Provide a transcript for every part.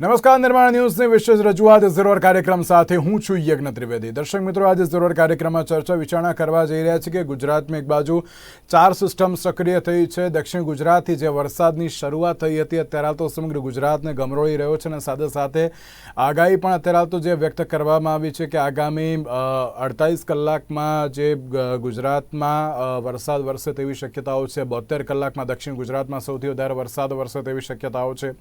નમસ્કાર, નિર્માણ ન્યૂઝની વિશેષ રજૂઆત ઝરોર કાર્યક્રમ સાથે હું છું યજ્ઞ ત્રિવેદી. દર્શક મિત્રો, આજે ઝરોર કાર્યક્રમમાં ચર્ચા વિચારણા કરવા જઈ રહ્યા છે કે ગુજરાતમાં એક બાજુ ચાર સિસ્ટમ સક્રિય થઈ છે. દક્ષિણ ગુજરાતથી જે વરસાદની શરૂઆત થઈ હતી, અત્યારે તો સમગ્ર ગુજરાતને ગમરોળી રહ્યો છે અને સાથે સાથે આગાહી પણ અત્યારે તો જે વ્યક્ત કરવામાં આવી છે કે આગામી અડતાલીસ કલાકમાં જે ગુજરાતમાં વરસાદ વરસે તેવી શક્યતાઓ છે. બોતેર કલાકમાં દક્ષિણ ગુજરાતમાં સૌથી વધારે વરસાદ વરસે તેવી શક્યતાઓ છે.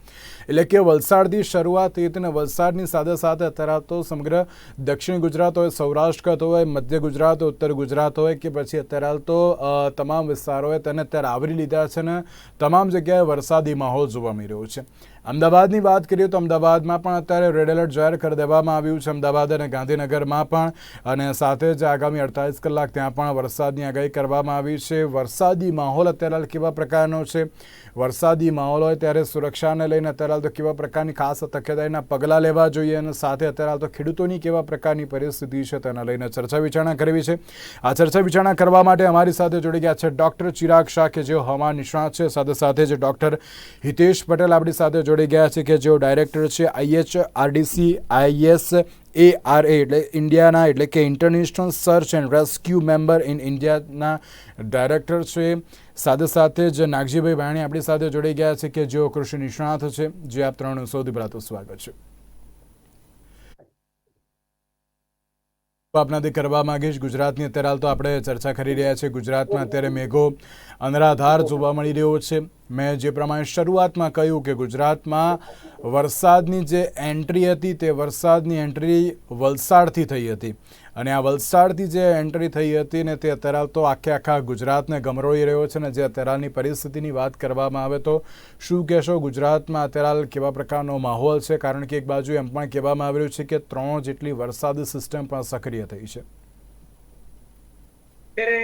એટલે કે વલસાડથી શરૂઆત થઈ હતી અને વલસાડની સાથે સાથે અત્યારે તો સમગ્ર દક્ષિણ ગુજરાત હોય, સૌરાષ્ટ્ર હોય, મધ્ય ગુજરાત, ઉત્તર ગુજરાત હોય કે પછી અત્યારે હાલ તો તમામ વિસ્તારોએ તેને અત્યારે આવરી લીધા છે અને તમામ જગ્યાએ વરસાદી માહોલ જોવા મળી રહ્યો છે. અમદાવાદની વાત કરીએ તો અમદાવાદમાં પણ અત્યારે રેડ એલર્ટ જાહેર કરી દેવામાં આવ્યું છે. અમદાવાદ અને ગાંધીનગરમાં પણ અને સાથે જ આગામી અડતાલીસ કલાક ત્યાં પણ વરસાદની આગાહી કરવામાં આવી છે. વરસાદી માહોલ અત્યારે કેવા પ્રકારનો છે? વરસાદી માહોલ હોય ત્યારે સુરક્ષાને લઈને અત્યારે તો કેવા પ્રકારની ખાસ તકેદારીના પગલાં લેવા જોઈએ અને સાથે અત્યારે તો ખેડૂતોની કેવા પ્રકારની પરિસ્થિતિ છે તેના લઈને ચર્ચા વિચારણા કરવી છે. આ ચર્ચા વિચારણા કરવા માટે અમારી સાથે જોડી ગયા છે ડૉક્ટર ચિરાગ શાહ કે જેઓ હવામાન નિષ્ણાત છે. સાથે સાથે જ ડૉક્ટર હિતેશ પટેલ આપણી સાથે જોડી ગયા છે કે જેઓ ડાયરેક્ટર છે IH RDC IS A R એ એટલે ઇન્ડિયાના એટલે કે international search and rescue member in ઇન્ડિયાના ડાયરેક્ટર છે. સાથે સાથે જ નાગજીભાઈ ભાણી આપણી સાથે જોડી ગયા છે કે જેઓ કૃષિ નિષ્ણાત છે. જે આપ ત્રણનું સૌથી પહેલાં તો સ્વાગત છે. આપનાથી કરવા માંગીશ. ગુજરાતની અત્યારે હાલ તો આપણે ચર્ચા કરી રહ્યા છીએ. ગુજરાતમાં અત્યારે મેઘો અનરાધાર જોવા મળી રહ્યો છે. મેં જે પ્રમાણે શરૂઆતમાં કહ્યું કે ગુજરાતમાં વરસાદની જે એન્ટ્રી હતી તે વરસાદની એન્ટ્રી વલસાડથી થઈ હતી. અને આ વલસાડથી જે એન્ટ્રી થઈ હતી ને તે અત્યારે તો આખે આખા ગુજરાતને ગમરોળી રહ્યો છે ને જે અત્યારે હાલની પરિસ્થિતિની વાત કરવામાં આવે તો શું કહેશો? ગુજરાતમાં અત્યારે કેવા પ્રકારનો માહોલ છે? કારણ કે એક બાજુ એમ પણ કહેવામાં આવી રહ્યું છે કે ત્રણ જેટલી વરસાદી સિસ્ટમ પણ સક્રિય થઈ છે. અત્યારે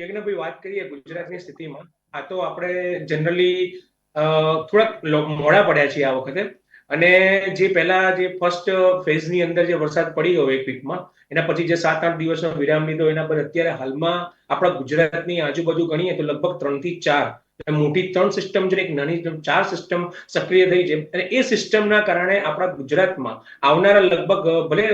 યજ્ઞભાઈ વાત કરીએ ગુજરાતની સ્થિતિમાં, આ તો આપણે જનરલી થોડાક મોડા પડ્યા છીએ આ વખતે. અને જે પહેલા જે ફર્સ્ટ ફેઝની અંદર જે વરસાદ પડી ગયો એક વીકમાં એના પછી જે સાત આઠ દિવસનો વિરામ લીધો, એના પર અત્યારે હાલમાં આપણા ગુજરાતની આજુબાજુ ગણીએ તો લગભગ ત્રણથી ચાર મોટી ત્રણ સિસ્ટમ છે એક નાની ચાર સિસ્ટમ સક્રિય થઈ છે. અને એ સિસ્ટમના કારણે આપણા ગુજરાતમાં આવનારા લગભગ, ભલે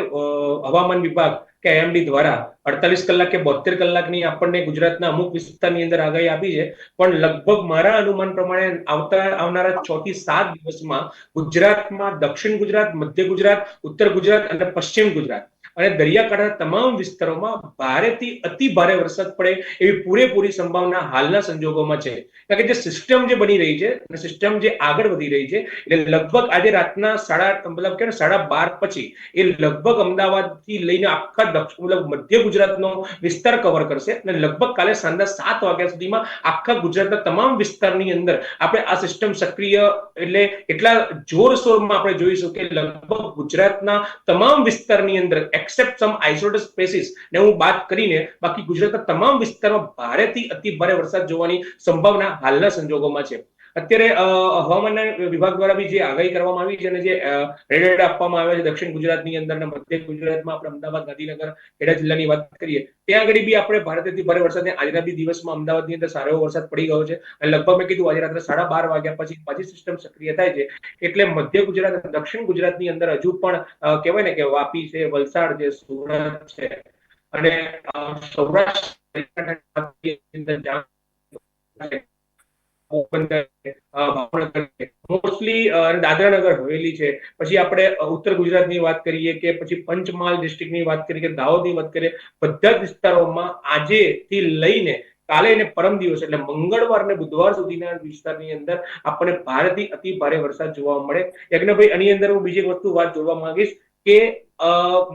હવામાન વિભાગ કે આઈએમડી દ્વારા અડતાલીસ કલાક કે બોતેર કલાકની આપણને ગુજરાતના અમુક વિસ્તારની અંદર આગાહી આપી છે. પણ લગભગ મારા અનુમાન પ્રમાણે આવતા, આવનારા છ થી સાત દિવસમાં ગુજરાતમાં દક્ષિણ ગુજરાત, મધ્ય ગુજરાત, ઉત્તર ગુજરાત અને પશ્ચિમ ગુજરાત અને દરિયાકાંઠાના તમામ વિસ્તારોમાં ભારેથી અતિ ભારે વરસાદ પડે એવી પૂરેપૂરી સંભાવના હાલના સંજોગોમાં છે. કારણ કે જે સિસ્ટમ જે બની રહી છે અને સિસ્ટમ જે આગળ વધી રહી છે, એટલે લગભગ આજે રાતના સાડા, મતલબ કે સાડા બાર પછી એ લગભગ અમદાવાદથી લઈને આખા દક્ષિણ મતલબ મધ્ય ગુજરાતનો વિસ્તાર કવર કરશે અને લગભગ કાલે સાંજના સાત વાગ્યા સુધીમાં આખા ગુજરાતના તમામ વિસ્તારની અંદર આપણે આ સિસ્ટમ સક્રિય એટલે એટલા જોરશોરમાં આપણે જોઈશું કે લગભગ ગુજરાતના તમામ વિસ્તારની અંદર એક્સેપ્ટ સમ આઇસોલેટેડ સ્પેસીસ ને હું વાત કરીને બાકી ગુજરાતના તમામ વિસ્તારમાં ભારેથી અતિ ભારે વરસાદ જોવાની સંભાવના હાલના સંજોગોમાં છે. અત્યારે હવામાન વિભાગ દ્વારા બી જે આગાહી કરવામાં આવી છે અને જે રેડ એલર્ટ આપવામાં આવ્યા છે દક્ષિણ ગુજરાતની અંદર મધ્ય ગુજરાતમાં આપણે અમદાવાદ, ગાંધીનગર, ખેડા જિલ્લાની વાત કરીએ, ત્યાં આગળ બી આપણે ભારતથી ભારે વરસાદ આજના બી દિવસમાં અમદાવાદની અંદર સારો એવો વરસાદ પડી ગયો છે. અને લગભગ મેં કીધું, આજે રાત્રે સાડા બાર વાગ્યા પછી પાછી સિસ્ટમ સક્રિય થાય છે. એટલે મધ્ય ગુજરાત દક્ષિણ ગુજરાતની અંદર હજુ પણ કહેવાય ને કે વાપી છે, વલસાડ છે, સુરત છે. અને સૌરાષ્ટ્ર મોસ્ટલી દાદરાનગર હવેલી છે. પછી આપણે ઉત્તર ગુજરાતની વાત કરીએ કે પછી પંચમહાલ ડિસ્ટ્રિક્ટની વાત કરીએ કે દાહોદની વાત કરીએ, બધા વિસ્તારોમાં આજે થી લઈને કાલે અને પરમ દિવસ, એટલે મંગળવાર અને બુધવાર સુધીના વિસ્તારની અંદર આપણને ભારેથી અતિ ભારે વરસાદ જોવા મળે. યજ્ઞભાઈ, આની અંદર હું બીજી વસ્તુ વાત જોડવા માંગીશ કે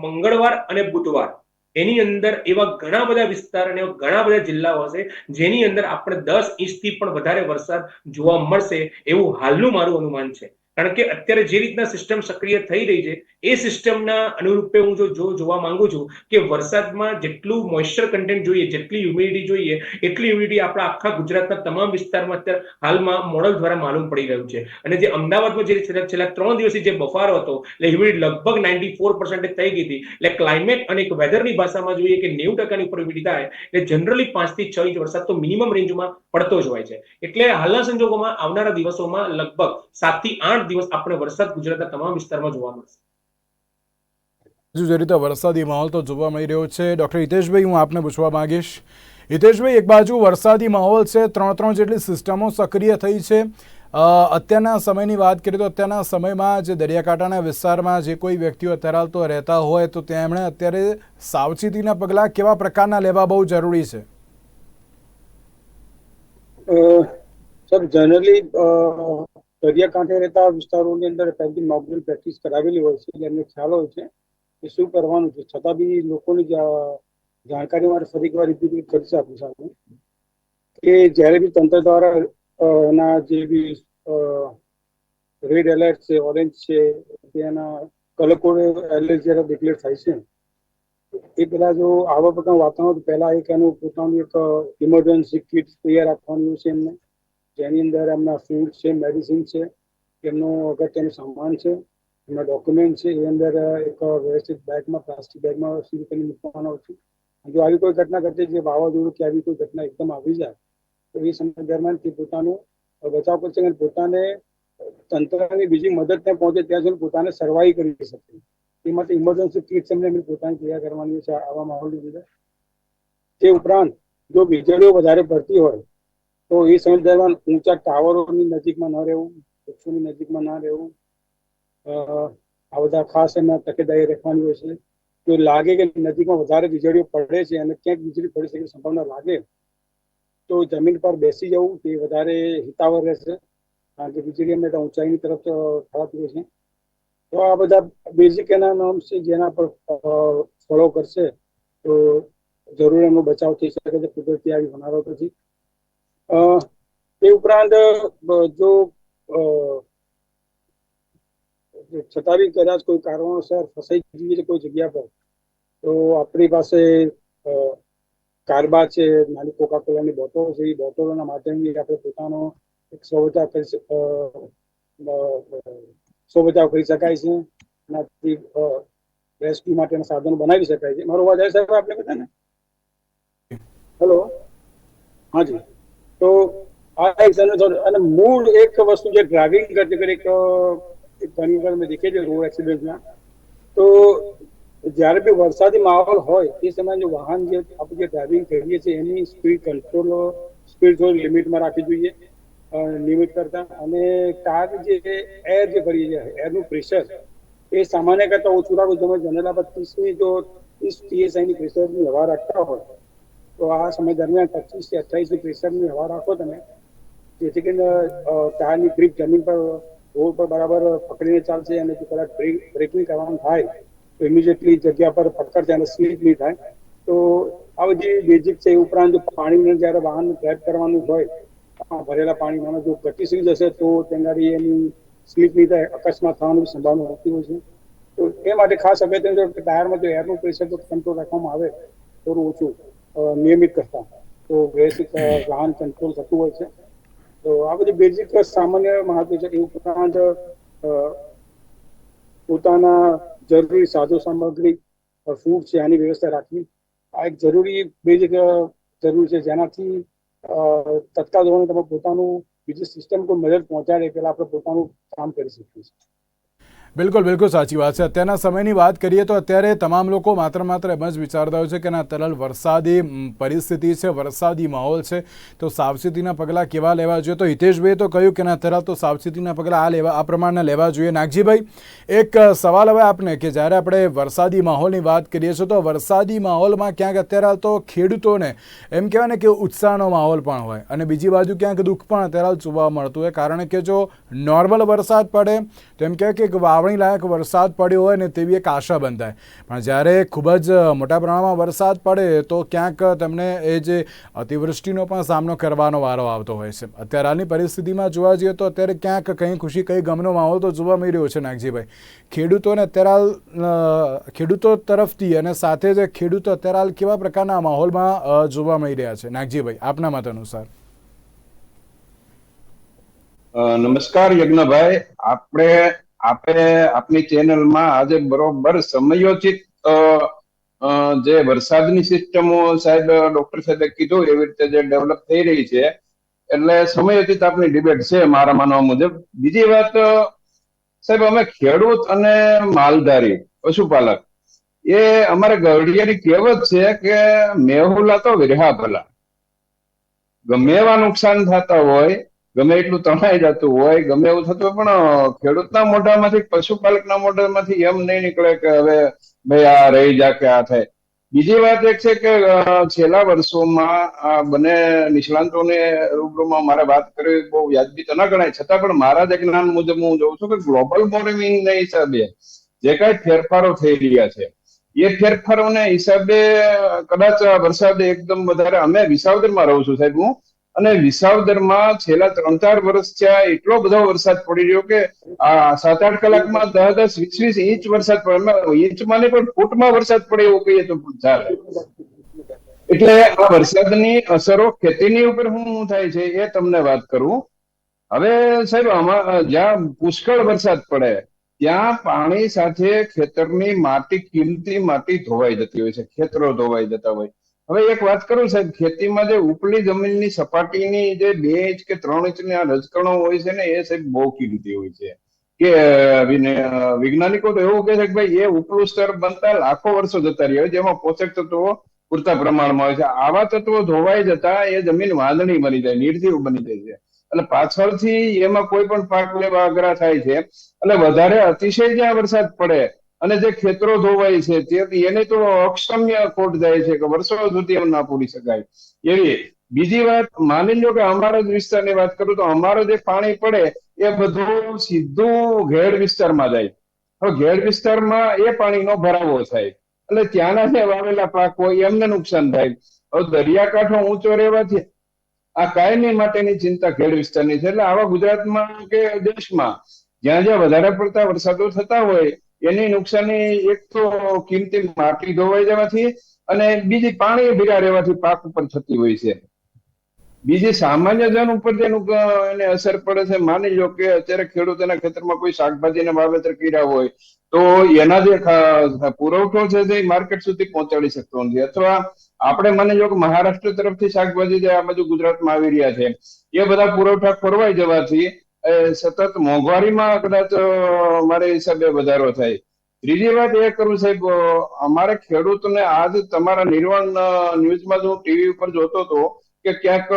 મંગળવાર અને બુધવાર એની અંદર એવા ઘણા બધા વિસ્તાર અને ઘણા બધા જિલ્લાઓ હશે, જેની અંદર આપણે દસ ઇંચથી પણ વધારે વરસાદ જોવા મળશે એવું હાલનું મારું અનુમાન છે. કારણ કે અત્યારે જે રીતના સિસ્ટમ સક્રિય થઈ રહી છે, એ સિસ્ટમના અનુરૂપે હું જો જોવા માંગુ છું કે વરસાદમાં જેટલું મોઇશ્ચર કન્ટેન્ટ જોઈએ, જેટલી હ્યુમિડિટી જોઈએ, એટલી હ્યુમિડિટી આપણા આખા ગુજરાતના તમામ વિસ્તારમાં અત્યારે હાલમાં મોડલ દ્વારા માલુમ પડી રહ્યું છે. અને જે અમદાવાદમાં જે છેલ્લા ત્રણ દિવસથી જે બફારો હતો, એટલે હ્યુમિડિટી લગભગ નાઇન્ટી ફોર થઈ ગઈ હતી. એટલે ક્લાઇમેટ અને એક વેધરની ભાષામાં જોઈએ કે નેવું ટકાની ઉપર હ્યુમિડિટી થાય, એટલે જનરલી પાંચથી છ ઇંચ વરસાદ તો મિનિમમ રેન્જમાં પડતો જ હોય છે. એટલે હાલના સંજોગોમાં આવનારા દિવસોમાં લગભગ સાતથી આઠ આઠ દિવસ આપણે વરસાદ ગુજરાતના તમામ વિસ્તારમાં જોવા મળશે. હજુ જે રીતે વરસાદી માહોલ તો જોવા મળી રહ્યો છે. ડૉક્ટર હિતેશભાઈ હું આપને પૂછવા માંગીશ. હિતેશભાઈ એક બાજુ વરસાદી માહોલ છે. ત્રણ ત્રણ જેટલી સિસ્ટમો સક્રિય થઈ છે. અત્યારના સમયની વાત કરીએ તો અત્યારના સમયમાં જે દરિયાકાંઠાના વિસ્તારમાં જે કોઈ વ્યક્તિઓ અત્યારે હાલ તો રહેતા હોય તો તેમણે અત્યારે સાવચેતીના પગલાં કેવા પ્રકારના લેવા બહુ જરૂરી છે? સર જનરલી દરિયાકાંઠે રહેતા વિસ્તારોની અંદર પહેલથી મોકડ્રીલ પ્રેક્ટિસ કરાવેલી હોય છે એમને ખ્યાલ હોય છે કે શું કરવાનું છે. છતાં બી લોકોની જાણકારી માટે ફરી એકવાર રિપીટ કરી શકું સાથે કે જ્યારે બી તંત્ર દ્વારા એના જે બી રેડ એલર્ટ છે ઓરેન્જ છે તેના કલર કોડ એલર્ટ જ્યારે ડિક્લેર થાય છે, એ પેલા જો આવા પ્રકારનું વાતાવરણ પહેલા એક એનું પોતાનું એક ઇમરજન્સી કિટ તૈયાર રાખવાનું છે એમને. જેની અંદર એમના ફૂડ છે મેડિસિન છે એમનો અગત્યનું સામાન છે, એમના ડોક્યુમેન્ટ છે એ અંદર એક વ્યવસ્થિત બેગમાં પ્લાસ્ટિક બેગમાં સીલ કરીને મૂકવાનો છે. જો આવી કોઈ ઘટના ઘટે જે વાવાઝોડું કે આવી કોઈ ઘટના એકદમ આવી જાય, તો એ સમય દરમિયાન તે પોતાનું બચાવ કરશે અને પોતાને તંત્રની બીજી મદદ ત્યાં પહોંચે ત્યાં સુધી પોતાને સર્વાઈ કરી શકે. એ માટે ઇમરજન્સી કિટ્સ એમને એમની પોતાની તૈયાર કરવાની છે, આવા માહોલની લીધે તે ઉપરાંત જો વીજળીઓ વધારે પડતી હોય તો એ સમય દરમિયાન ઊંચા ટાવરોની નજીકમાં ન રહેવું વૃક્ષોની નજીકમાં ના રહેવું. આ બધા ખાસ એમાં તકેદારી રાખવાની હોય છે. જો લાગે કે નજીકમાં વધારે વીજળીઓ પડે છે અને ક્યાંક વીજળી પડી શકે સંભાવના લાગે તો જમીન પર બેસી જવું તે વધારે હિતાવહ રહેશે. કારણ કે વીજળી અમે ઊંચાઈની તરફ થવાતી હોય છે. તો આ બધા બેઝિક એના નોર્મ્સ છે જેના પર ફોલો કરશે તો જરૂર એમનો બચાવ થઈ શકે છે. કુદરતી આવી હોનારો અ, તે ઉપરાંત જો અ, છતાં બી કદાચ કોઈ કારણોસર ફસાઈ જઈએ છે કોઈ જગ્યા પર તો આપણી પાસે અ, કારબા છે નાની કોકા કોલાની બોટલો છે એ બોટલોના માધ્યમથી આપણે પોતાનો એક સ્વ બચાવ કરી શક- અ, અ, સ્વ બચાવ કરી શકાય છે. એનાથી રેસ્ક્યુ માટેના સાધનો બનાવી શકાય છે. મારો અવાજ આવે સાહેબ આપણે બધાને? હેલો? હાજી તો આ એક અને મૂળ એક વસ્તુ જે ડ્રાઇવિંગ કરતી કરી એક ઘણી વખત મેં દેખે છે રોડ એક્સિડન્ટમાં તો જ્યારે બી વરસાદી માહોલ હોય, એ સમયે જો વાહન જે આપણે જે ડ્રાઇવિંગ કરીએ છીએ, એની સ્પીડ કંટ્રોલ સ્પીડ થોડી લિમિટમાં રાખવી જોઈએ. લિમિટ કરતા. અને કાર જે એર જે ભરીએ છીએ એરનું પ્રેશર એ સામાન્ય કરતાં ઓછું રાખવું તમે જનરલ આપણે ત્રીસની જો, ત્રીસ પીએસઆઈની પ્રેશરની હવા રાખતા હોય તો આ સમય દરમિયાન પચીસથી અઠ્યાવીસ પ્રેશરની હવા રાખો તમે. જેથી કરીને ટાયરની ગ્રીપ જમીન પર રોડ પર બરાબર પકડીને ચાલશે અને જો કદાચ બ્રેક, બ્રેકિંગ કરવાનું થાય, તો ઇમિડિયેટલી જગ્યા પર પકડ જાય સ્લીપ નહીં થાય, તો આ બધી બેઝિક છે એ ઉપરાંત જો પાણીને જ્યારે વાહન ડ્રાઈવ કરવાનું હોય ભરેલા પાણીમાં જો ગતિશીલ જશે તો તેનાથી એની સ્લીપ નહીં થાય, અકસ્માત થવાની સંભાવના હોતી હોય છે. તો એ માટે ખાસ અગત્યનું ટાયરમાં જો એરનું પ્રેશર જો કંટ્રોલ રાખવામાં આવે થોડું ઓછું. નિયમિત કરતા તો વ્યવસ્થિત વાહન કંટ્રોલ થતું હોય છે. તો આ બધી બેઝિક સામાન્ય મહત્વ છે. એ ઉપરાંત પોતાના જરૂરી સાધુ સામગ્રી ફૂડ છે, આની વ્યવસ્થા રાખવી. આ એક જરૂરી બેઝિક જરૂર છે. જેનાથી તત્કાલ ધોરણે તમે પોતાનું બીજી સિસ્ટમ કોઈ મદદ પહોંચાડે પેલા આપણે પોતાનું કામ કરી શકીએ છીએ. બિલકુલ બિલકુલ સાચી વાત છે. અત્યારના સમયની વાત કરીએ તો અત્યારે તમામ લોકો માત્ર માત્ર એમ જ વિચારતા હોય છે કે ના તરલ વરસાદી પરિસ્થિતિ છે, વરસાદી માહોલ છે. તો સાવચેતીના પગલાં કેવા લેવા જોઈએ? તો હિતેશભાઈએ તો કહ્યું કે ના તરલ તો સાવચેતીના પગલાં આ લેવા, આ પ્રમાણના લેવા જોઈએ. નાગજીભાઈ, એક સવાલ હવે આપને કે જ્યારે આપણે વરસાદી માહોલની વાત કરીએ છીએ તો વરસાદી માહોલમાં ક્યાંક અત્યારે હાલ તો ખેડૂતોને એમ કહેવાય ને કે ઉત્સાહનો માહોલ પણ હોય. અને બીજી બાજુ ક્યાંક દુઃખ પણ અત્યારે હાલ જોવા મળતું હોય. કારણ કે જો નોર્મલ વરસાદ પડે, તો એમ કહેવાય કે વાવણી લાયક વરસાદ પડ્યો હોય ને તેવી એક આશા બંધાય. પણ જ્યારે ખૂબ જ મોટા પ્રમાણમાં વરસાદ પડે તો ક્યાંક તમને એ જે અતિવૃષ્ટિનો પણ સામનો કરવાનો વારો આવતો હોય છે. અત્યારે હાલની પરિસ્થિતિમાં જોવા જઈએ તો અત્યારે ક્યાંક કંઈ ખુશી, કંઈ ગમનો માહોલ તો જોવા મળી રહ્યો છે નાગજીભાઈ. ખેડૂતોને અત્યારે ખેડૂતો તરફથી અને સાથે જ ખેડૂતો અત્યારે હાલ કેવા પ્રકારના માહોલમાં જોવા મળી રહ્યા છે? નાગજીભાઈ, આપના મત અનુસાર. નમસ્કાર યજ્ઞભાઈ. આપણે આપણે આપની ચેનલમાં આજે બરોબર સમયોચિત જે વરસાદની સિસ્ટમો સાહેબ, ડોક્ટર સાહેબે કીધું એવી રીતે જે ડેવલપ થઈ રહી છે, એટલે સમયોચિત આપની ડિબેટ છે મારા માનવા મુજબ. બીજી વાત, સાહેબ, અમે ખેડૂત અને માલધારી, પશુપાલક, એ અમારે ગવડિયાની કહેવત છે કે મેહુલા તો વિરહા ભલા. ગમે એવા નુકસાન થતા હોય ગમે એટલું તણાઈ જતું હોય, ગમે એવું થતું હોય, પણ ખેડૂતના મોઢામાંથી, પશુપાલકના મોઢામાંથી એમ નહીં નીકળે કે હવે ભાઈ આ રહી જા કે આ થાય. બીજી વાત એક છે કે છેલ્લા વર્ષોમાં આ બંને નિષ્ણાંતોને રૂબરૂમાં મારે વાત કરવી બહુ વ્યાજબી તો ના ગણાય, છતાં પણ મારા જ જ્ઞાન મુજબ હું જોઉં છું કે ગ્લોબલ વોર્મિંગના હિસાબે જે કાંઈ ફેરફારો થઈ રહ્યા છે, એ ફેરફારોને હિસાબે કદાચ વરસાદ એકદમ વધારે, અમે વિસાવદરમાં રહું છું સાહેબ હું અને વિસાવદરમાં છેલ્લા ત્રણ ચાર વર્ષ થયા એટલો બધો વરસાદ પડી રહ્યો કે, આ સાત આઠ કલાકમાં દસ દસ વીસ વીસ ઇંચ વરસાદ ઇંચમાં નહીં પણ ફૂટમાં વરસાદ પડે એવું કહીએ તો ચાલે. એટલે આ વરસાદની અસરો ખેતીની ઉપર શું થાય છે એ તમને વાત કરું. હવે સાહેબ, આમાં જ્યાં પુષ્કળ વરસાદ પડે, ત્યાં પાણી સાથે ખેતરની માટી કિંમતી માટી ધોવાઈ જતી હોય છે, ખેતરો ધોવાઈ જતા હોય. હવે એક વાત કરું સાહેબ, ખેતીમાં જે ઉપલી જમીનની સપાટીની જે બે ઇંચ કે ત્રણ ઇંચની આ રજકણો હોય છે ને, એ સાહેબ બહુ કિંમતી હોય છે. કે વૈજ્ઞાનિકો તો એવું કહે છે કે ભાઈ, એ ઉપલું સ્તર બનતા લાખો વર્ષો જતા રહ્યા હોય, જેમાં પોષક તત્વો પૂરતા પ્રમાણમાં હોય છે. આવા તત્વો ધોવાઈ જતા એ જમીન વાંદણી બની જાય, નિર્જીવ બની જાય છે. એટલે પાછળથી એમાં કોઈ પણ પાક લેવા અઘરા થાય છે, એટલે વધારે અતિશય જ્યાં વરસાદ પડે અને જે ખેતરો ધોવાય છે, તેથી એને તો અક્ષમ્ય ખોટ જાય છે કે વર્ષો સુધી એમ ના પૂરી શકાય. એવી બીજી વાત, માની લો કે અમારા જ વિસ્તારની વાત કરું તો અમારો જે પાણી પડે એ બધું સીધું ઘેડ વિસ્તારમાં જાય. હવે ઘેડ વિસ્તારમાં એ પાણીનો ભરાવો થાય. એટલે ત્યાંના જે વાવેલા પાક હોય એમને નુકસાન થાય. હવે દરિયાકાંઠો ઊંચો રહેવાથી આ કાયમી માટેની ચિંતા ખેડ વિસ્તારની છે. એટલે આવા ગુજરાતમાં કે દેશમાં જ્યાં જ્યાં વધારે પડતા વરસાદો થતા હોય એની નુકસાની એક તો કિંમતી માટી ધોવાઈ જવાથી અને બીજી પાણી ભીરા રહેવાથી પાક ઉપર થતી હોય છે. બીજી સામાન્ય જન ઉપર એને અસર પડે છે, માની લો કે અત્યારે ખેડૂતોના ખેતરમાં કોઈ શાકભાજીના વાવેતર કર્યા હોય, તો એના જે પુરવઠો છે તે માર્કેટ સુધી પહોંચાડી શકતો નથી. અથવા આપણે માની લો કે મહારાષ્ટ્ર તરફથી શાકભાજી જે આ બાજુ ગુજરાતમાં આવી રહ્યા છે, એ બધા પુરવઠા ખોરવાઈ જવાથી સતત મોંઘવારીમાં કદાચ મારે હિસાબે વધારો થાય. ત્રીજી વાત એ કરું સાહેબ અમારે ખેડૂતને આજ તમારા નિર્વાણ ન્યૂઝમાં હું ટીવી ઉપર જોતો હતો કે ક્યાંક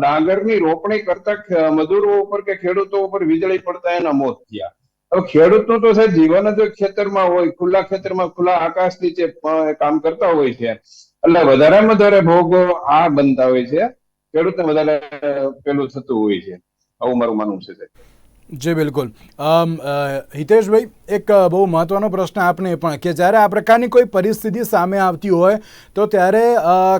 ડાંગરની રોપણી કરતા મજૂરો ઉપર કે ખેડૂતો ઉપર વીજળી પડતા એના મોત થયા. હવે ખેડૂતનું તો સાહેબ જીવન જ ખેતરમાં હોય, ખુલ્લા ખેતરમાં ખુલ્લા આકાશ નીચે કામ કરતા હોય છે. એટલે વધારેમાં વધારે ભોગ આ બનતા હોય છે. ખેડૂતને વધારે પેલું થતું હોય છે. આવું મારું માનવું છે જી બિલકુલ. હિતેશભાઈ એક બહુ મહત્વનો પ્રશ્ન આપને પણ કે જ્યારે આ પ્રકારની કોઈ પરિસ્થિતિ સામે આવતી હોય તો ત્યારે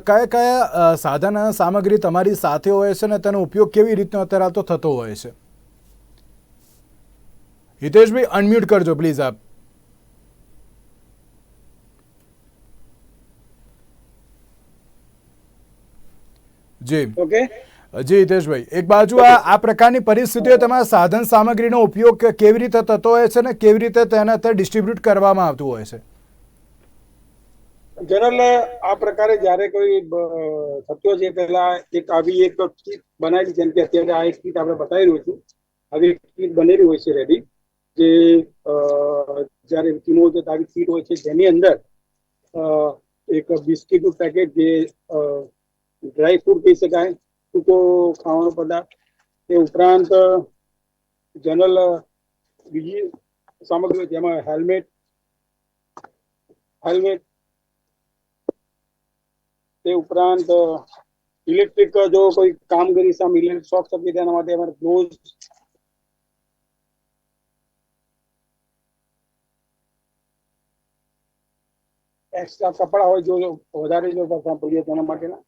કયા કયા સાધન અને સામગ્રી તમારી સાથે હોય છે અને તેનો ઉપયોગ કેવી રીતનો અત્યારે આવતો થતો હોય છે? હિતેશભાઈ અનમ્યુટ કરજો પ્લીઝ આપ. જી. ઓકે જી હિતેશભાઈ, એક બાજુ આ પ્રકારની પરિસ્થિતિઓ તમારા સાધન સામગ્રીનો ઉપયોગ કેવી રીતે થતો હોય છે ને કેવી રીતે તેને તે ડિસ્ટ્રીબ્યુટ કરવામાં આવતું હોય છે? જનરલ, આ પ્રકારે જ્યારે કોઈ થતો છે, પહેલા એક આવી એક કીટ બનાવેલી જેમ કે અત્યારે આ એક કીટ આપણે બતાવી રહ્યું છું, આવી કીટ બનેલી હોય છે રેડી જે જ્યારે ટીમો જે આવી કીટ હોય છે, જેની અંદર એક બિસ્કીટનું પેકેટ જે ડ્રાય ફ્રૂટ કહી શકાય સૂકો ખાવાનો પદાર્થ. તે ઉપરાંત, જનરલ, બીજી સામગ્રી જેમાં હેલ્મેટ હેલ્મેટ. તે ઉપરાંત, ઇલેક્ટ્રિક જો કોઈ કામગીરી સામે ઇલેક્ટ્રિક શોખ શકે તેના માટે અમારે ગ્લોવ્સ. એક્સ્ટ્રા કપડા હોય, જો વધારે જો વરસાદ પડીએ તેના માટેના.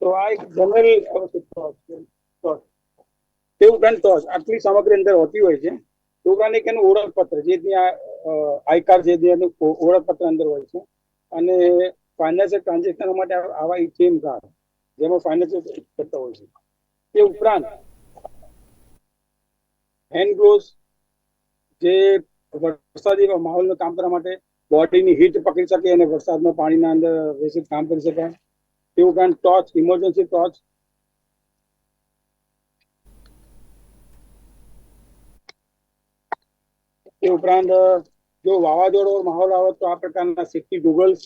તો આ એક જનરલ તે ઉપરાંત ટોર્ચ આટલી સામગ્રી અંદર હોતી હોય છે. તે ઉપરાંત એક એનું ઓળખપત્ર જે ત્યાં આયકાર કાર્ડ છે ઓળખપત્ર અંદર હોય છે. અને ફાઇનાન્શિયલ ટ્રાન્ઝેક્શન માટે આવા એટીએમ કાર્ડ જેમાં ફાઇનાન્શિયલ કરતા હોય છે. તે ઉપરાંત હેન્ડ ગ્લોવ્સ જે વરસાદી માહોલનું કામ કરવા માટે બોડીની હીટ પકડી શકે અને વરસાદમાં પાણીના અંદર વેસિત કામ કરી શકાય. તે can ટોર્ચ ઇમરજન્સી ટોર્ચ એ ઉપરાંત જો વાવાઝોડો માહોલ આવે તો આ પ્રકારના સેફ્ટી ગૂગલ્સ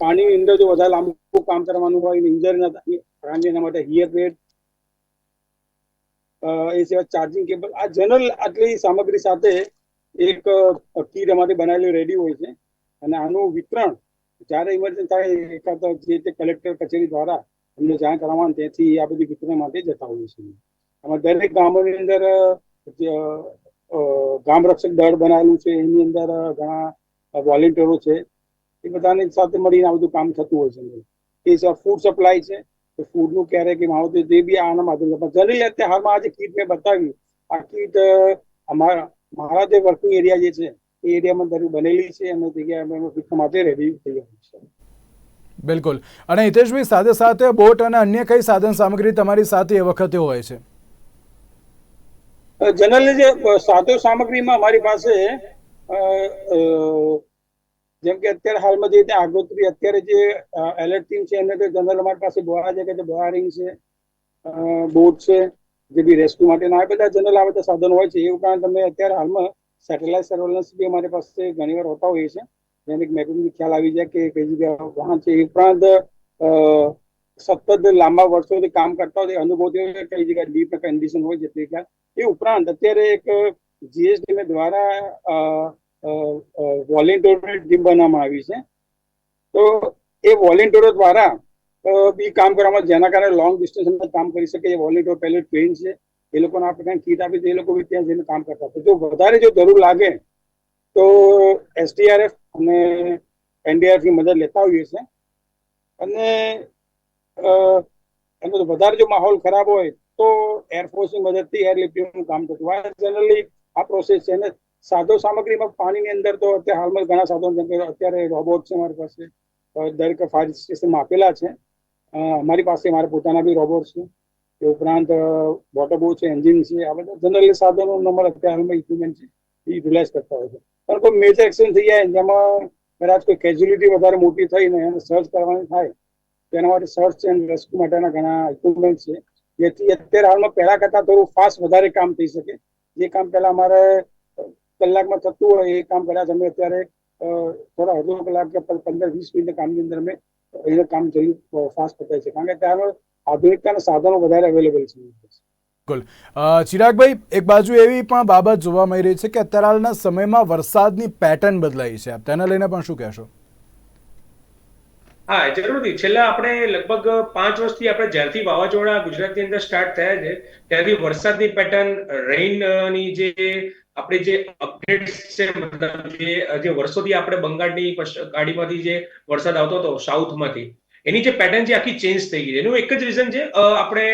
પાણીની અંદર જો વધારે લાંબુ કામ કરવાનું હોય ઇન્જર ના થાય એના માટે હિયર બેડ એ સિવાય ચાર્જિંગ કેબલ આ જનરલ આટલી સામગ્રી સાથે એક કીટ અમારી બનાવેલી રેડી હોય છે અને આનું વિતરણ જ્યારે ઇમરજન્સી થાય એકાદ જે તે કલેક્ટર કચેરી દ્વારા અમને જાણ કરવાનું ત્યાંથી આ બધી વિતરણ માટે જતા હોઈએ છીએ આમાં દરેક ગામોની અંદર ગામ રક્ષક દળ બનાવેલું છે, એની અંદર ઘણા વોલેન્ટિયરો છે. એ બધાની સાથે મળીને આ બધું કામ થતું હોય છે એ ફૂડ સપ્લાય છે. તો ફૂડનું ક્યારેક એમ આવતું જે બી આના માધ્યમ જનરલી અત્યારે હાલમાં જે કીટ મેં બતાવી આ કીટ અમારા, મારા જે વર્કિંગ એરિયા જે છે એ એરિયામાં દરિયું બનેલી છે અને જગ્યાએ અમે વિતરણ માટે રેડી થઈ ગયું છે. બિલકુલ. અને હિતેશભાઈ સાથે સાથે બોટ અને અન્ય કઈ સાધન સામગ્રી તમારી સાથે એ વખતે હોય છે? જનરલી જે સાધો સામગ્રીમાં અમારી પાસે જેમ કે અત્યારે હાલમાં જે રીતે આગોતરી અત્યારે જે એલર્ટ ટીમ છે એને તો જનરલ અમારી પાસે બોહા છે કે જે બોહારિંગ છે બોટ છે જે બી રેસ્ક્યુ માટેના આ બધા જનરલ આ બધા સાધનો હોય છે. એ ઉપરાંત તમે અત્યારે હાલમાં સેટેલાઇટ સર્વેલન્સ બી અમારી પાસે ઘણી વાર હોતા હોઈએ છે જેને મેપિંગ ખ્યાલ આવી જાય કે કઈ જગ્યા વાહન છે. એ ઉપરાંત સતત લાંબા વર્ષોથી કામ કરતા હોય અનુભવથી કઈ જગ્યા ડીપ કન્ડિશન હોય જેટલી ખ્યાલ. એ ઉપરાંત અત્યારે એક જીએસડીએમ દ્વારા વોલેન્ટિયર ટીમ બનાવવામાં આવી છે. તો એ વોલેન્ટિયરો દ્વારા બી કામ કરવામાં, જેના કારણે લોંગ ડિસ્ટન્સ કામ કરી શકે. એ વોલેન્ટિયર પહેલે ટ્રેન છે. એ લોકોને આપણે પ્રકારની કીટ આપી એ લોકો બી ત્યાં જઈને કામ કરતા જો વધારે જો જરૂર લાગે તો એસડીઆરએફ અને એનડીઆરએફની મદદ લેતા હોઈએ છે અને એનો વધારે જો માહોલ ખરાબ હોય તો એરફોર્સની મદદથી એરલિફ્ટિંગનું કામ થતું. હોય જનરલી આ પ્રોસેસ છે અને સાધો સામગ્રીમાં પાણીની અંદર તો અત્યારે હાલમાં ઘણા સાધનો જેમ કે અત્યારે રોબોટ છે મારી પાસે દરેક ફાયર સ્ટેશનમાં આપેલા છે. અમારી પાસે, મારા પોતાના બી રોબોટ છે. એ ઉપરાંત વોટર બોટ છે એન્જિન છે, આ બધા જનરલી સાધનો નંબર હાલમાં ઇક્વિપમેન્ટ છે, એ યુટિલાઇઝ કરતા હોય છે. પણ કોઈ મેજર એક્સિડન્ટ થઈ જાય જેમાં કદાચ કોઈ કેજ્યુલિટી વધારે મોટી થઈને એને સર્ચ કરવાની થાય તેના માટે સર્ચ એન્ડ રેસ્ક્યુ માટેના ઘણા ઇક્વિપમેન્ટ છે. જેથી અત્યારે હાલમાં પહેલા કરતાં થોડું ફાસ્ટ વધારે કામ થઈ શકે. જે કામ પહેલા અમારે કલાકમાં થતું હોય, એ કામ કદાચ અમે અત્યારે થોડા અડધો કલાક કે પંદર વીસ મિનિટ કામની અંદર અમે એને કામ જલ્દી ફાસ્ટ પતાય છે કારણ કે ત્યારનો આધુનિકતાના સાધનો વધારે અવેલેબલ છે. બિલકુલ. ચિરાગભાઈ એક બાજુ એવી પણ બાબત જોવા મળી રહી છે કે અત્યારે હાલના સમયમાં વરસાદની પેટર્ન બદલાઈ છે. આપ તેને લઈને પણ શું કહેશો? હા જરૂરથી. છેલ્લા આપણે લગભગ પાંચ વર્ષથી આપણે જ્યારથી વાવાઝોડા ગુજરાતની અંદર સ્ટાર્ટ થયા છે ત્યારથી વરસાદની પેટર્ન રેઇનની જે આપણે જે અપડેટ્સ છે મતલબ જે જે વર્ષોથી આપણે બંગાળની ગાડીમાંથી જે વરસાદ આવતો હતો સાઉથમાંથી એની જે પેટર્ન છે આખી ચેન્જ થઈ ગઈ છે. એનું એક જ રીઝન છે આપણે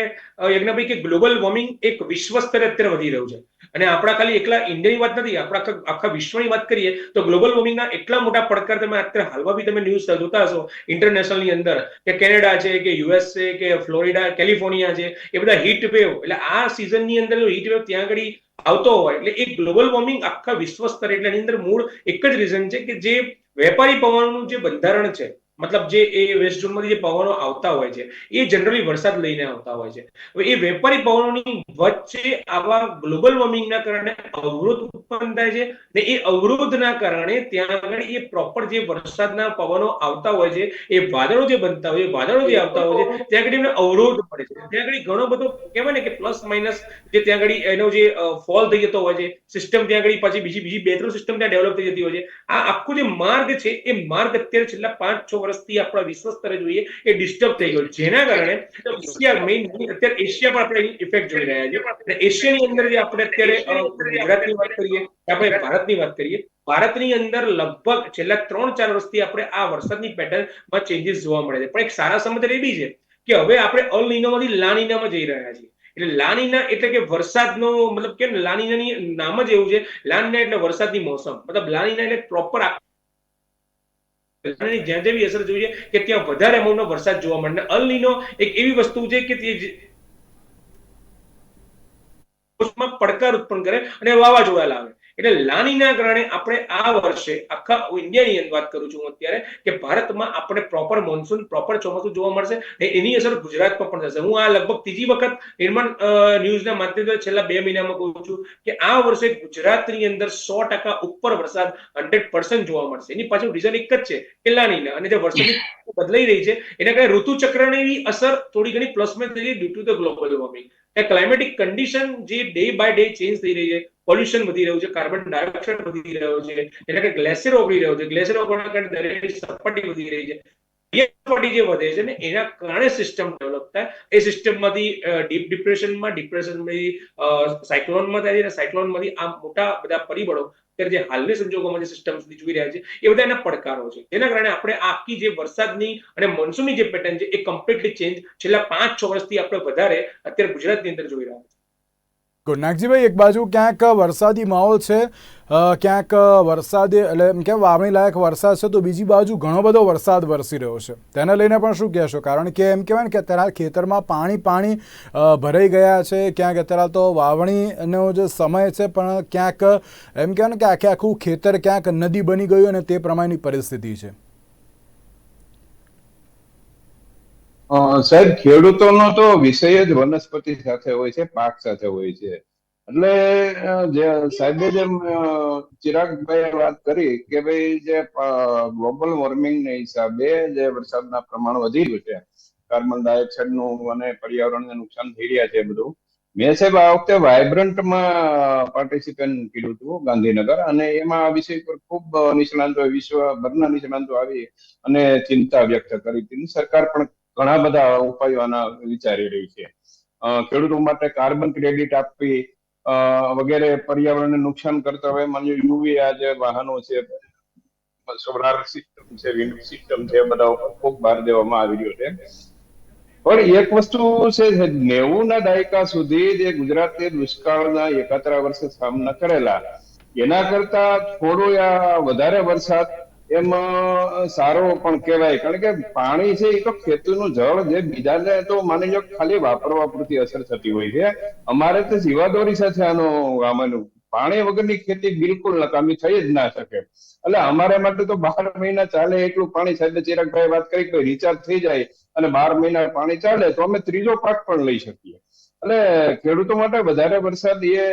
યજ્ઞભાઈ, કે ગ્લોબલ વોર્મિંગ એક વિશ્વ સ્તરે અત્યારે વધી રહ્યું છે. અને આપણા ખાલી એકલા ઇન્ડિયાની વાત નથી, આપણા આખા વિશ્વની વાત કરીએ, તો ગ્લોબલ વોર્મિંગના એટલા મોટા પડકાર તમે અત્યારે હાલમાં બી તમે ન્યૂઝ જોતા હશો ઇન્ટરનેશનલની અંદર, કે કેનેડા છે, કે યુએસ છે કે ફ્લોરિડા, કેલિફોર્નિયા છે, એ બધા હીટ વેવ એટલે આ સિઝનની અંદર હીટ વેવ ત્યાં આગળ આવતો હોય, એટલે એ ગ્લોબલ વોર્મિંગ આખા વિશ્વ સ્તરે, એટલે એની અંદર મૂળ એક જ રીઝન છે, કે જે વેપારી પવનનું જે બંધારણ છે મતલબ જે એ વેસ્ટ ઝોનમાંથી જે પવનો આવતા હોય છે, એ જનરલી વરસાદ લઈને આવતા હોય છે. હવે એ વેપારી પવનોની વચ્ચે આવા ગ્લોબલ વોર્મિંગના કારણે અવરોધ ઉત્પન્ન થાય છે ને એ અવરોધના કારણે ત્યાં આગળ એ પ્રોપર જે વરસાદના પવનો આવતા હોય છે, એ વાદળો જે બનતા હોય વાદળો જે આવતા હોય છે, ત્યાં આગળ એમને અવરોધ પડે છે. ત્યાં આગળ ઘણો બધો કહેવાય ને કે પ્લસ માઇનસ જે ત્યાં આગળ એનો જે ફોલ થઈ જતો હોય છે સિસ્ટમ ત્યાં આગળ પછી બીજી બીજી બે, ત્રણ સિસ્ટમ ત્યાં ડેવલપ થઈ જતી હોય છે. આ આખો જે માર્ગ છે, એ માર્ગ અત્યારે છેલ્લા પાંચ, છ વર્ષથી આપણા વિશ્વ સ્તરે જોઈએ એ ડિસ્ટર્બ થઈ ગયું જેના કારણે એશિયા મેઇન અત્યારે એશિયા પણ આપણે ઇફેક્ટ જોઈ રહ્યા છે એશિયાની અંદર જે આપણે અત્યારે ગુજરાતની વાત કરીએ આપણે ભારતની વાત કરીએ, ભારતની અંદર લગભગ છેલ્લા ત્રણ ચાર વર્ષથી આપણે આ વરસાદની પેટર્નમાં ચેન્જીસ જોવા મળે છે. પણ એક સારા સમાચાર એ બી છે કે હવે આપણે અલ નીનોમાંથી જઈ રહ્યા છીએ. એટલે લાનીના એટલે કે વરસાદનો, મતલબ કે લાનીનાની નામ જ એવું છે. લાનીના એટલે વરસાદની મોસમ. મતલબ લાનીના એટલે પ્રોપર જ્યાં જેવી અસર જોઈએ કે ત્યાં વધારે અમાઉન્ટનો વરસાદ જોવા મળે. અલનીનો એક એવી વસ્તુ છે કે તે પડકાર ઉત્પન્ન કરે અને વાવાઝોડા લાવે. એટલે લાનીના કારણે આપણે આ વર્ષે આખા ઇન્ડિયાની અંદર વાત કરું છું અત્યારે, કે ભારતમાં આપણે પ્રોપર મોન્સૂન પ્રોપર ચોમાસું જોવા મળશે અને એની અસર ગુજરાતમાં પણ થશે. હું આ લગભગ ત્રીજી વખત નિર્માણ ન્યૂઝના માધ્યમથી છેલ્લા બે મહિનામાં કહું છું કે આ વર્ષે ગુજરાતની અંદર સો ટકા ઉપર વરસાદ હંડ્રેડ પર્સન્ટ જોવા મળશે. એની પાછળ રીઝન એક જ છે કે લાનીના અને જે વરસાદની બદલાઈ રહી છે, એના કારણે ઋતુચક્રની અસર થોડી ઘણી પ્લસમાં થઈ due to the global warming A climatic condition જે ડે બાય ડે ચેન્જ થઈ રહી છે પોલ્યુશન વધી રહ્યું છે કાર્બન ડાયોક્સાઇડ વધી રહ્યો છે એના કે ગ્લેશિયર ઓગળી રહ્યો છે. ગ્લેશિયર ઓગળવાના કારણે દરિયાની સપાટી વધી રહી છે. સપાટી જે વધે છે ને, એના કારણે સિસ્ટમ ડેવલપ થાય. એ સિસ્ટમમાંથી ડીપ ડિપ્રેશનમાં ડિપ્રેશનમાંથી સાયક્લોનમાં થાય છે સાયક્લોનમાંથી આ મોટા બધા પરિબળો અત્યારે જે હાલની સંજોગોમાં જે સિસ્ટમ સુધી જોઈ રહ્યા છે, એ બધા એના પડકારો છે. તેના કારણે આપણે આખી જે વરસાદની અને મોન્સૂનની જે પેટર્ન છે, એ કમ્પ્લીટલી ચેન્જ છેલ્લા પાંચ છ વર્ષથી આપણે વધારે અત્યારે ગુજરાતની અંદર જોઈ રહ્યા છે ગુડ નાગજીભાઈ એક બાજુ ક્યાંક વરસાદી માહોલ છે ક્યાંક વરસાદ, એટલે એમ કે વાવણી લાયક વરસાદ છે, તો બીજી બાજુ ઘણો બધો વરસાદ વરસી રહ્યો છે. તેને લઈને પણ શું કહેશો? કારણ કે એમ કહેવાય ને કે અત્યારે ખેતરમાં પાણી પાણી ભરાઈ ગયા છે, ક્યાંક અત્યારે તો વાવણીનો જે સમય છે, પણ ક્યાંક એમ કહેવાય ને કે આખે આખું ખેતર ક્યાંક નદી બની ગયું અને તે પ્રમાણેની પરિસ્થિતિ છે. સાહેબ, ખેડૂતોનો તો વિષય જ વનસ્પતિ સાથે હોય છે, પાક સાથે હોય છે. એટલે જે સાહેબે જેમ ચિરાગભાઈ વાત કરી કે ભાઈ જે ગ્લોબલ વોર્મિંગના હિસાબે જે વરસાદના પ્રમાણ વધી રહ્યું છે, કાર્બન ડાયોક્સાઇડનું અને પર્યાવરણને નુકસાન થઈ રહ્યા છે બધું. મેં સાહેબ આ વખતે વાઇબ્રન્ટમાં પાર્ટિસિપેન્ટ કર્યું હતું, ગાંધીનગર, અને એમાં આ વિષય પર ખૂબ નિષ્ણાંતો વિશ્વભરના નિષ્ણાંતો આવી અને ચિંતા વ્યક્ત કરી. હતી સરકાર પણ ઘણા બધા ઉપાયો વિચારી રહી છે. ખેડૂતો માટે કાર્બન ક્રેડિટ આપવી વગેરે પર્યાવરણને નુકસાન કરતા હોય માની યુવી આ જે વાહનો છે સોલાર સિસ્ટમ છે વિન્ડ સિસ્ટમ છે બધા ઉપર ખૂબ ભાર દેવામાં આવી રહ્યો છે. પણ એક વસ્તુ છે નેવું ના દાયકા સુધી જે ગુજરાતે દુષ્કાળના એકાત્રા વર્ષે સામના કરેલા, એના કરતા થોડો વધારે વરસાદ એમ સારો પણ કહેવાય. કારણ કે પાણી છે એ તો ખેતીનું જળ જે બીજાને તો માની લો ખાલી વાપરવા પૂરતી અસર થતી હોય છે. અમારે તો જીવાદોરી સાથે આનો આમાંનું પાણી વગરની ખેતી બિલકુલ નકામી થઈ જ ના શકે. એટલે અમારે માટે તો બાર મહિના ચાલે એટલું પાણી સાહેબ ચિરાગભાઈ વાત કરી કે રિચાર્જ થઈ જાય અને બાર મહિના પાણી ચાલે તો અમે ત્રીજો પાક પણ લઈ શકીએ. એટલે ખેડૂતો માટે વધારે વરસાદ એ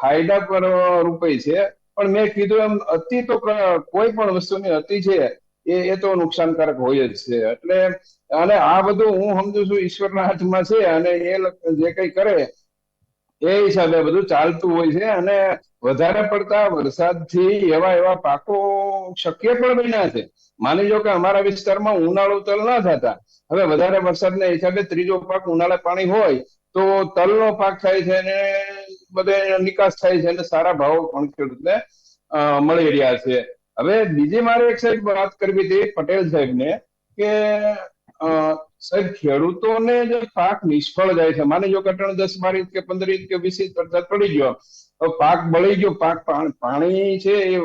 ફાયદા પર રૂપે છે. પણ મેં કીધું એમ, અતિ તો કોઈ પણ વસ્તુની અતિ છે, એ એ તો નુકસાનકારક હોય જ છે. એટલે, અને આ બધું હું સમજુ છું ઈશ્વરના હાથમાં છે અને એ જે કઈ કરે, એ હિસાબે બધું ચાલતું હોય છે અને વધારે પડતા વરસાદથી એવા એવા પાકો શક્ય પણ બન્યા છે. માની લો કે અમારા વિસ્તારમાં ઉનાળો તલ ના થતા. હવે વધારે વરસાદના હિસાબે ત્રીજો પાક ઉનાળા પાણી હોય તો તલનો પાક થાય છે અને બધે નિકાસ થાય છે અને સારા ભાવ પણ ખેડૂતને મળી રહ્યા છે. હવે બીજી મારે એક સાહેબ વાત કરવી હતી, પટેલ સાહેબને, કે સાહેબ, ખેડૂતોને જે પાક નિષ્ફળ જાય છે, માની જો કે અટાણે દસ, બાર ઇંચ કે પંદર ઇંચ કે વીસ ઇંચ વરસાદ પડી ગયો, તો પાક બળી ગયો, પાક પાણી છે એ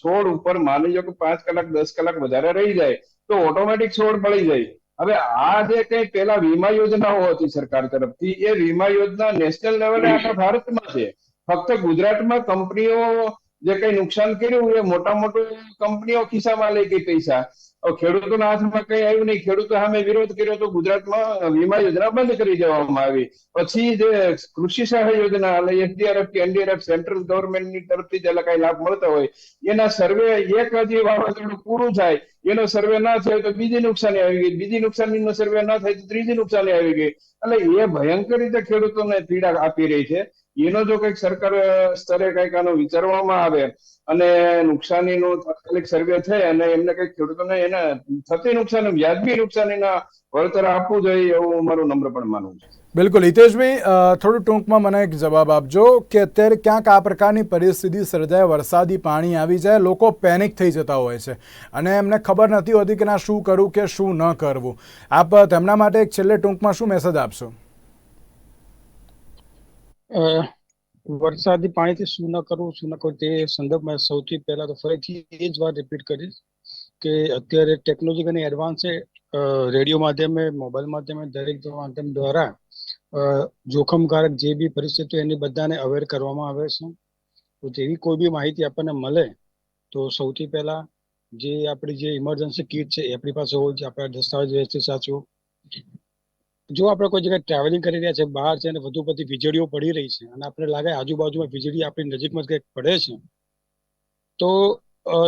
છોડ ઉપર માની જો કે પાંચ કલાક, દસ કલાક વધારે રહી જાય, તો ઓટોમેટિક છોડ બળી જાય. હવે આ જે કઈ પેલા વીમા યોજનાઓ હતી સરકાર તરફથી, એ વીમા યોજના નેશનલ લેવલે આખા ભારતમાં છે. ફક્ત ગુજરાતમાં કંપનીઓ જે કઈ નુકસાન કર્યું એ મોટા મોટી કંપનીઓ ખિસ્સામાં લઈ ગઈ પૈસા. ખેડૂતોના હાથમાં કઈ આવ્યું નહીં. ખેડૂતો સામે વિરોધ કર્યો તો ગુજરાતમાં વીમા યોજના બંધ કરી દેવામાં આવી. પછી જે કૃષિ સહાય યોજના એસડીઆરએફ કે એનડીઆરએફ સેન્ટ્રલ ગવર્મેન્ટની તરફથી જે કઈ લાભ મળતા હોય, એના સર્વે એક હજી વાવાઝોડું પૂરું થાય, એનો સર્વે ના થયો તો બીજી નુકસાની આવી ગઈ. બીજી નુકસાનીનો સર્વે ના થાય તો ત્રીજી નુકસાની આવી ગઈ. એટલે એ ભયંકર રીતે ખેડૂતોને પીડા આપી રહી છે. એનો જો કંઈક સરકાર સ્તરે કંઈક આનો વિચારવામાં આવે અને નુકસાનીનો તાત્કાલિક સર્વે થાય અને એમને કંઈક ખેડૂતોને એને થતી નુકસાન, વ્યાજબી નુકસાનીના વળતર આપવું જોઈએ એવું મારું નમ્ર પણ માનવું છે. બિલકુલ. હિતેશભાઈ થોડું ટૂંકમાં મને એક જવાબ આપજો કે અત્યારે ક્યાંક આ પ્રકારની પરિસ્થિતિ સર્જાય, વરસાદી પાણી આવી જાય, લોકો પેનિક થઈ જતા હોય છે. અને એમને ખબર નથી હોતી કે ના શું કરવું કે શું ન કરવું. આપ તેમના માટે એક છેલ્લે ટૂંકમાં શું મેસેજ આપશો? વરસાદી પાણીથી શું ન કરવું, શું ન કરવું તે સંદર્ભમાં સૌથી પહેલા તો ફરીથી એ જ વાત રિપીટ કરીશ કે અત્યારે ટેકનોલોજી ઘણી એડવાન્સ છે. રેડિયો માધ્યમે મોબાઈલ માધ્યમે, દરેક માધ્યમ દ્વારા જોખમકારક જે બી પરિસ્થિતિ એની બધાને અવેર કરવામાં આવે છે. તો જેવી કોઈ બી માહિતી આપણને મળે તો સૌથી પહેલા જે આપણી જે ઇમરજન્સી કીટ છે એ આપણી પાસે હોવી જોઈએ. આપણા દસ્તાવેજ વ્યવસ્થિત સાચવું. જો આપણે કોઈ જગ્યાએ ટ્રાવેલિંગ કરી રહ્યા છે, બહાર છે અને વધુ પડતી વીજળીઓ પડી રહી છે અને આપણે લાગે આજુબાજુમાં વીજળી આપણી નજીકમાં કંઈક પડે છે, તો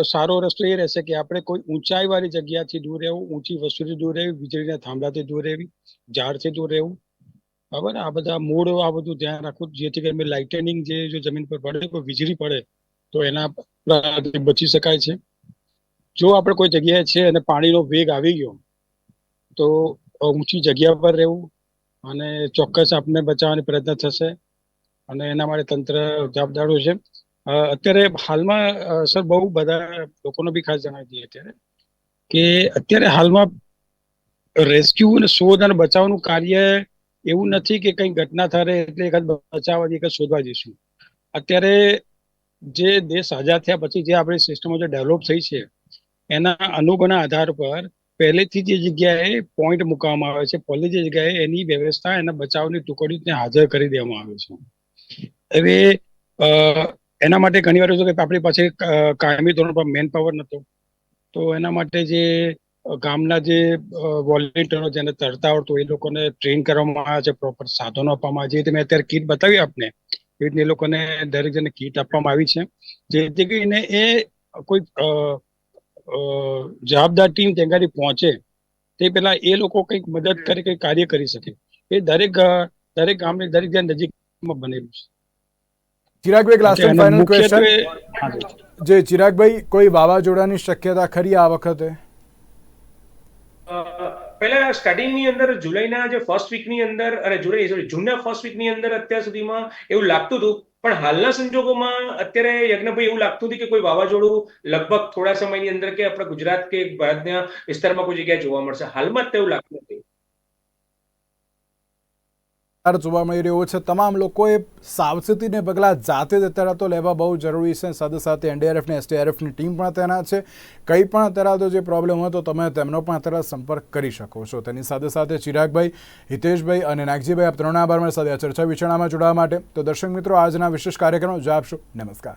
સારો રસ્તો એ રહેશે કે આપણે કોઈ ઊંચાઈ વાળી જગ્યાથી દૂર રહેવું, ઊંચી વસ્તુથી દૂર રહેવી, વીજળીના થાંભલાથી દૂર રહેવી, ઝાડથી દૂર રહેવું. બરાબર? આ બધા મૂળ આ બધું ધ્યાન રાખવું, જેથી કરીને લાઇટનિંગ જે જો જમીન પર પડે, કોઈ વીજળી પડે, તો એના બચી શકાય છે. જો આપણે કોઈ જગ્યાએ છે અને પાણીનો વેગ આવી ગયો, તો ઊંચી જગ્યા પર રહેવું અને ચોક્કસ આપને બચાવવાની પ્રયત્ન થશે અને એના માટે તંત્ર જવાબદારો છે. અત્યારે હાલમાં સર, બહુ બધા લોકોને બી ખાસ જણાવી દઈએ અત્યારે કે અત્યારે હાલમાં રેસ્ક્યુ અને શોધ અને બચાવનું કાર્ય એવું નથી કે કંઈ ઘટના થાય એટલે એક જ બચાવવા એક શોધવા જઈશું. અત્યારે જે દેશ આઝાદ થયા પછી જે આપણી સિસ્ટમો જે ડેવલપ થઈ છે એના અનુભવના આધાર પર પહેલેથી જે જગ્યાએ પોઈન્ટ મૂકવામાં આવે છે, પહેલી જે જગ્યાએ એની વ્યવસ્થા, એના બચાવની ટુકડી ત્યાં હાજર કરી દેવામાં આવે છે. હવે એના માટે ઘણી વાર કે આપણી પાસે કાયમી ધોરણ પર મેન પાવર નતો તો એના માટે જે ગામના જે વોલેન્ટિયરો જેને તરતા આવડતું એ લોકોને ટ્રેન કરવામાં આવે છે પ્રોપર સાધનો આપવામાં આવે છે. મેં અત્યારે કીટ બતાવી આપને, એ રીતે એ લોકોને દરેક જણને કીટ આપવામાં આવી છે. જેથી કરીને એ કોઈ જવાબદાર ટીમ ત્યાં આગળ પહોંચે તે પહેલા એ લોકો કંઈક મદદ કરે કંઈક કાર્ય કરી શકે. એ દરેક દરેક ગામની દરેક જ્યાં નજીકમાં બનેલું છે. Chiragbhai last final question ji. Chiragbhai કોઈ વાવાઝોડાની શક્યતા ખરી આ વખતે? અ, પહેલા સ્ટાર્ટિંગની અંદર જુલાઈના જે ફર્સ્ટ વીકની અંદર અને જુલાઈ સોરી જૂનના ફર્સ્ટ વીકની અંદર અત્યાર સુધીમાં એવું લાગતું હતું પણ હાલના સંજોગોમાં અત્યારે યજ્ઞભાઈ એવું લાગતું હતું કે કોઈ વાવાઝોડું લગભગ થોડા સમયની અંદર કે આપણા ગુજરાત કે ભારતના વિસ્તારમાં કોઈ જગ્યાએ જોવા મળશે. હાલમાં જ તેવું લાગતું નથી. વિસ્તાર જોવા મળી રહ્યો છે. તમામ લોકોએ સાવચેતીને પગલાં જાતે જ અત્યારે તો લેવા બહુ જરૂરી છે. સાથે સાથે એનડીઆરએફની એસડીઆરએફની ટીમ પણ તૈનાત છે. કંઈ પણ અત્યારે તો જે પ્રોબ્લેમ હોય તો તમે તેમનો પણ અત્યારે સંપર્ક કરી શકો છો. તેની સાથે સાથે ચિરાગભાઈ, હિતેશભાઈ અને નાગજીભાઈ, આપ ત્રણ આભાર મારી સાથે આ ચર્ચા વિચારણામાં જોડાવા માટે. તો દર્શક મિત્રો, આજના વિશેષ કાર્યક્રમ જો આપશો. નમસ્કાર.